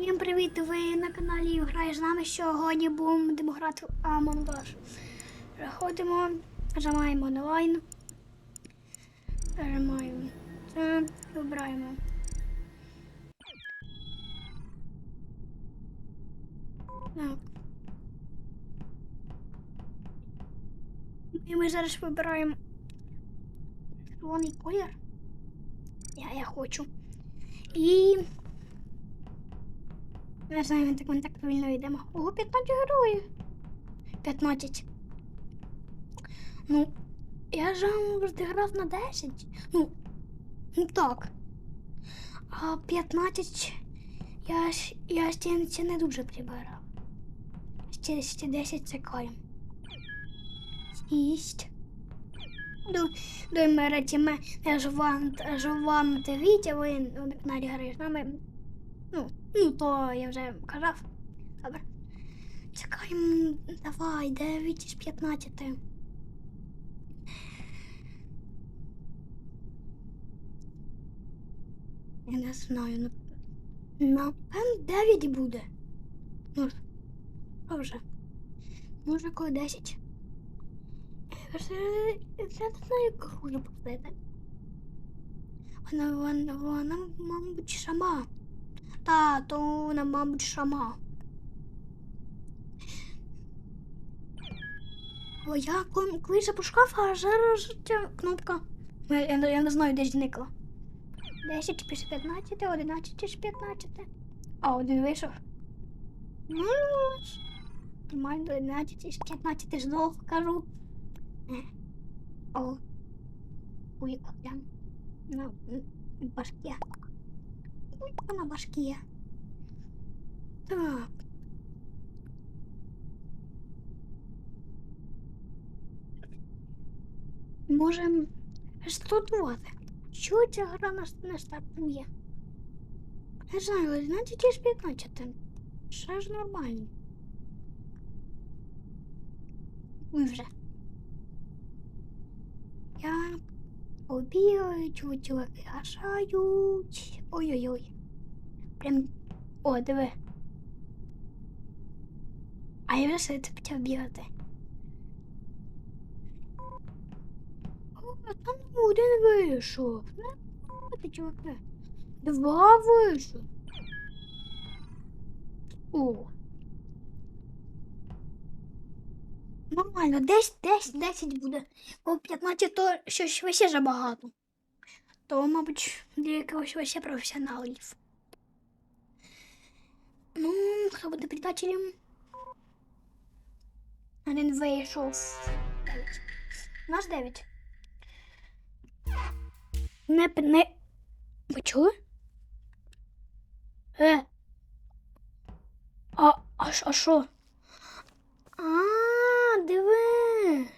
Всім привіт! Ви на каналі Граєш з нами. Сьогодні будемо грати в Among Us. Заходимо, нажимаємо онлайн. Нажимаємо це, вибираємо. Так. І ми зараз вибираємо червоний колір. Я, я хочу. І не знаю, ми так, ми так повільно йдемо. Ого, 15 героїв. 15. Ну, я ж грав на 10. Ну, ну так. А 15 я, ж- я ще, ще не дуже прибирав. Ще, ще 10 це кайм. 6. До, мереті ми жвант, жвант відео, ви на каналі граєш. Ну, ну, то я вже казав. Добре. Чекаємо, давай, 9 з 15. Я не знаю, ну, напевно 9 буде. Ну, а вже. Може, коли 10. Я я не знаю, як хуже поставити. Вона, вона, вона, мабуть, сама. Та, то вона, мабуть, сама. О, я коли коли запускав, а зараз ця кнопка. Я, я, не- я не знаю, де зникла. 10 чи 15, 11 чи 15. А, один вийшов. Ну, нормально, 11 чи 15 знову кажу. Е. О. Ой, прям на башке. На башке. Так. Можем стартувати. Чого ця гра не стартує? Не знаю, 11 чи 15. Ще ж нормально. Ми вже. Я побігають, чуваки гашають. Ой-ой-ой. Прям. О, диви. А я вже це почав бігати. О, там один вийшов. Не ти, чуваки. Два вийшов. О. Нормально, десь, десь, 10 буде. Бо 15 то щось вище забагато. То, мабуть, для якогось вище професіоналів. Ну, хто буде предателем? Один вийшов. Дев'ять. 9. Не, не... Ви чули? Е. А, а, а що? А, диви.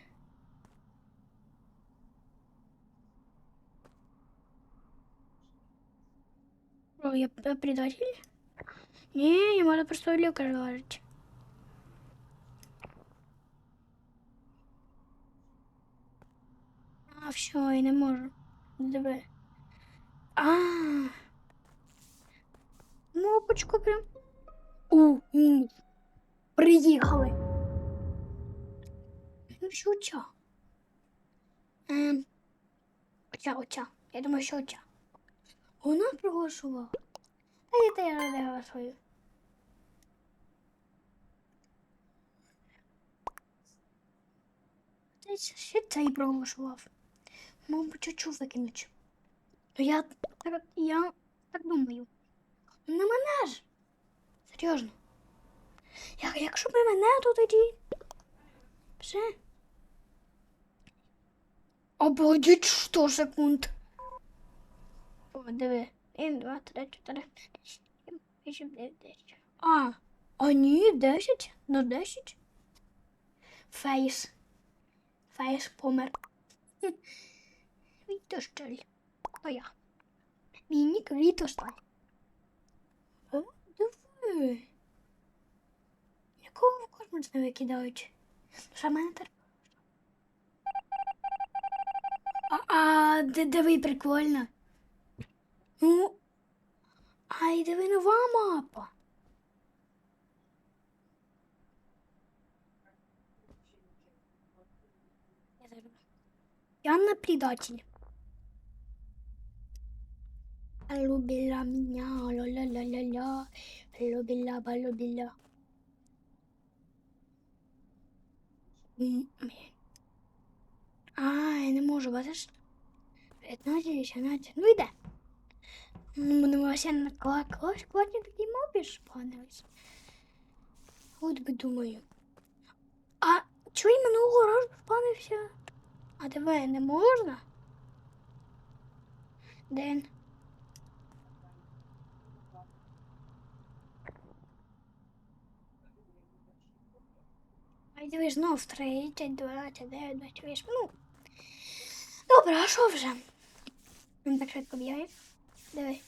О, я предатель? Не, я можу просто лікар говорити. А, все, я не можу. Диви. А. Мопочку прям. У. Приїхали. Що? Ем. Я думаю, що оця. Вона проголосувала. Я теж не голосую. Та ще- цей проголосував. Мабуть, чучу викинуть. Я так, я так думаю. Не мене ж. Серйозно. Як, якщо б мене, то тоді. Все. Обалдіть, що секунд. О, диви. Один, два, три, чотири, п'ять, шість, сім, вісім, дев'ять, десять. А, а ні, десять? Ну, десять. Фейс. Фейс помер. Вітосталь. То я. Мій нік Вітосталь. О, диви. Якого в космос не викидають? Що мене тепер? а диви прикольно. Ну. Ай, диви нова мапа. Яна предатель. Любила меня, ля-ля-ля-ля, любила, полюбила. Mm-hmm. Я не можу, бачиш? 15, 18, ну йде. Мене ще на кла клас класні такі мові шпанились. От би думаю. А чого й минулого разу шпанився? А диви, не можна? Ден. Ай, диви, знов 30, 20, 9, 28. Ну. Добре, а що вже? Він так швидко бігає. Диви.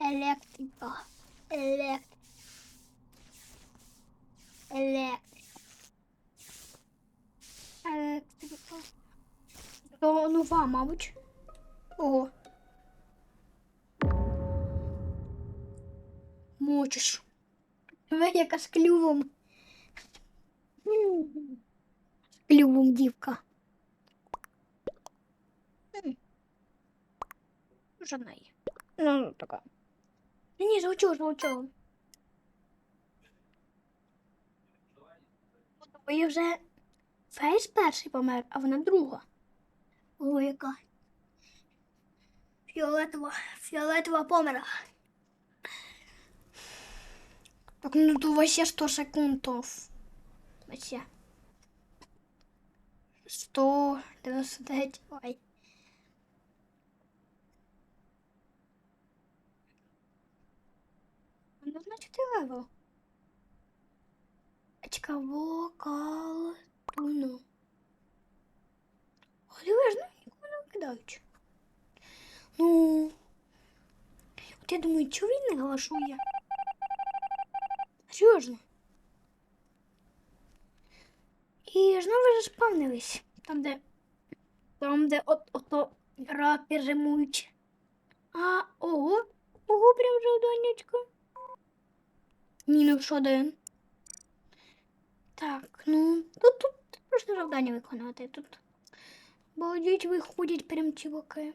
Електрика. Електрика. Електрика. Електрика. То нова, мабуть. Ого. Мочиш. Диви, яка з клювом. З клювом дівка. Жодна є. Ну, така. Ні, звучу, звучу. Ви вже Фейс перший помер, а вона друга. Ой, яка. Фіолетова, фіолетова помера. Так, ну то вообще 100 секундов. Вообще. 199. Ой. Ну, значит, и левел. Калтуну. Олівер, ну нікого не викидають. Ну. От я думаю, чого він не галашує? Серйозно. І знову заспавнились. Там, де. Там, де от, ото рапи римують. А, ого, ого, прям завданнячко. Мінус один. Так, ну, тут, тут просто завдання виконати. Тут Балдіть виходять прям чуваки.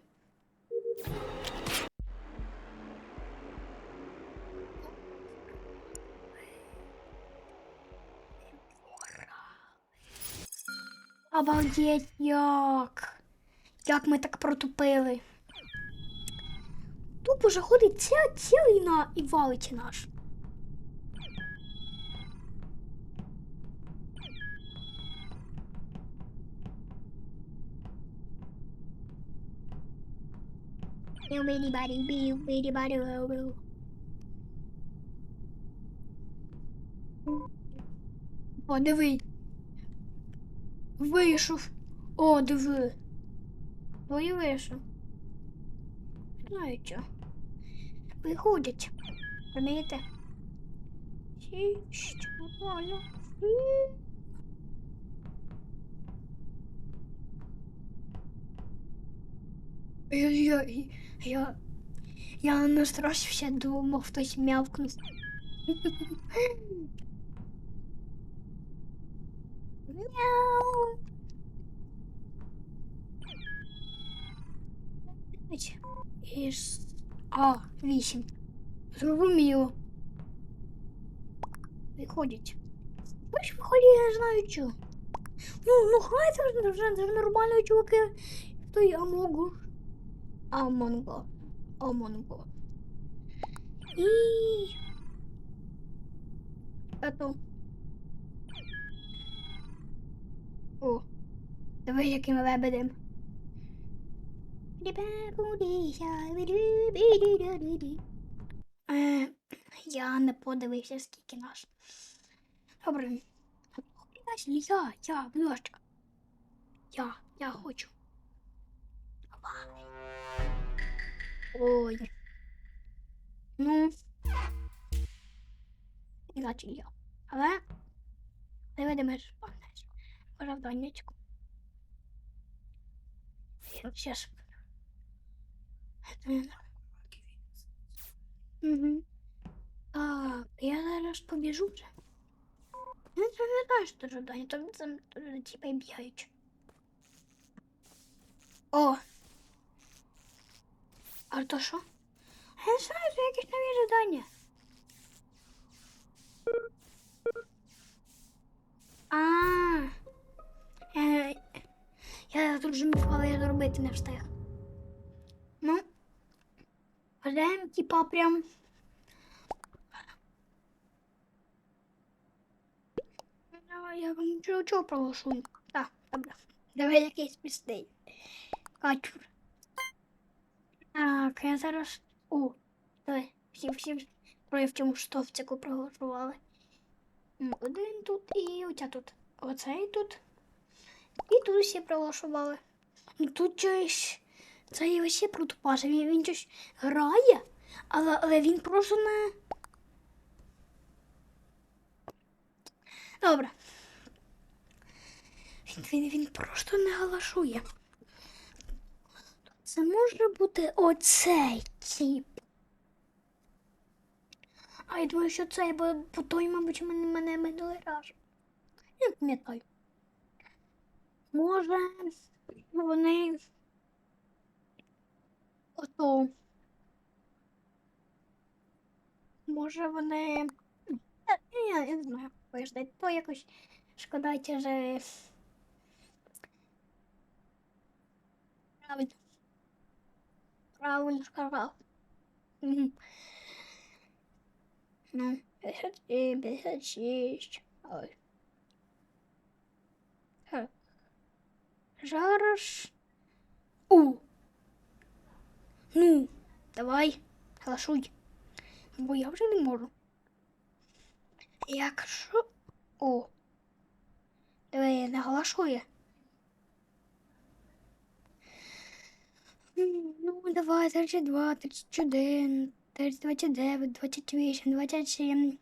Обалдеть, як? Як ми так протупили? Тупо вже ходить ця цілий на і валить наш. О, диви. Вийшов. О, диви. Ой, вийшов. Знаю що. Виходять. Розумієте? Сі, що, Я, я, я, я настрашився, думав, хтось мявкнув. Мяу. Ось. І ж... А, вісім. Зрозуміло. Виходять. Ось виходять, я не знаю що. Ну, ну хай це ж вже, вже нормально, чуваки. То я можу. Амонго. Амонго. І... Это. О, давай яким лебедем. Е, я не подивився, скільки наш. Добре. Я, я, будь ласка. Я, я хочу. Давай. Ой. Ну. Іначе я. Але не видимо спавнець. Правданнячку. Сейчас. Это не надо. Угу. Так, я зараз побіжу вже. Ну, це не знаю, що завдання, там, там, там типа і бігають. О! А то що? Я не знаю, це якесь нові завдання. А. Я тут вже міфала, я зробити не встиг. Ну. Ждем, типа, прям. Давай, я вам чого, проголошую. Так, добре. Давай якийсь пістей. Качур. Так, зараз. О, давай. Всі, всі троє в цьому штовцику проголосували. Один тут і оця тут. Оцей тут. І тут всі проголосували. Ну тут щось. Це і ще протупаше. Він, він щось грає, але, але він просто не. Добре. Він, він, він просто не галашує. Це може бути оцей тип. А я думаю, що це, бо, бо той, мабуть, мене, мене минулий раз. Я пам'ятаю. Може, вони. Ото. Може, вони. Я, не знаю, виждать. То якось шкода, що. Правильно. Правильно сказав. Ну, 57, 56. Ой. Так. Зараз. У. Ну, давай, галашуй. Бо я вже не можу. Якщо. О. Диви, не галашує. давай, 32, 31, 29, 28, 27.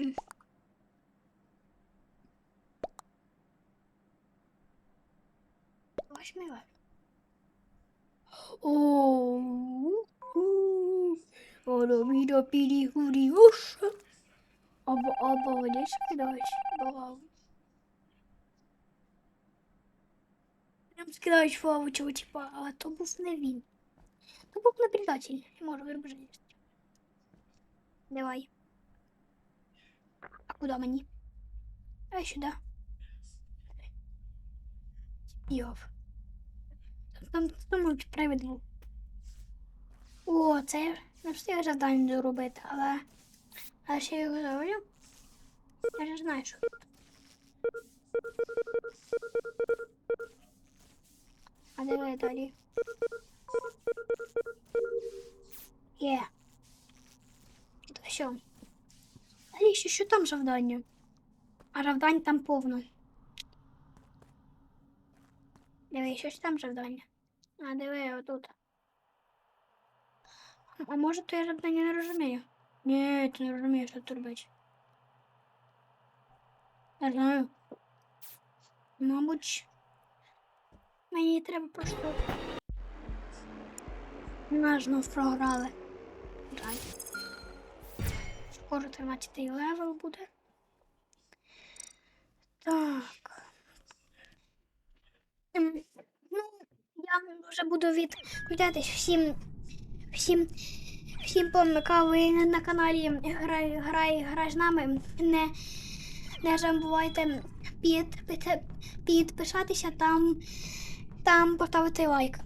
М. Восьмива. О, Оробіда пірі гурі уша. Або або вони скидають. Бау. Прям скидають фавочого, типа, а то був не він. То був предатель. Не можу. Давай. А куди мені? Давай сюди. Йов. Там, мабуть, був. О, це не встиг завдання доробити, але. А ще його зроблю. Я ж знаю, що. тут. А давай далі. Є. То все. Далі ще що там завдання? А завдань там повно. Диви, що ж там завдання? А, диви, отут. А може то я завдання не розумію? Ні, ти не розумієш, що тут. Не знаю. Мабуть, мені треба просто. Нас знов програли. Жаль. Скоро 13 левел буде. Так. Ем, Ну, я вже буду відповідатись всім, всім, всім помикав ви на каналі Грай, Грай, Грай з нами. Не, не забувайте під, під, підписатися там, там поставити лайк.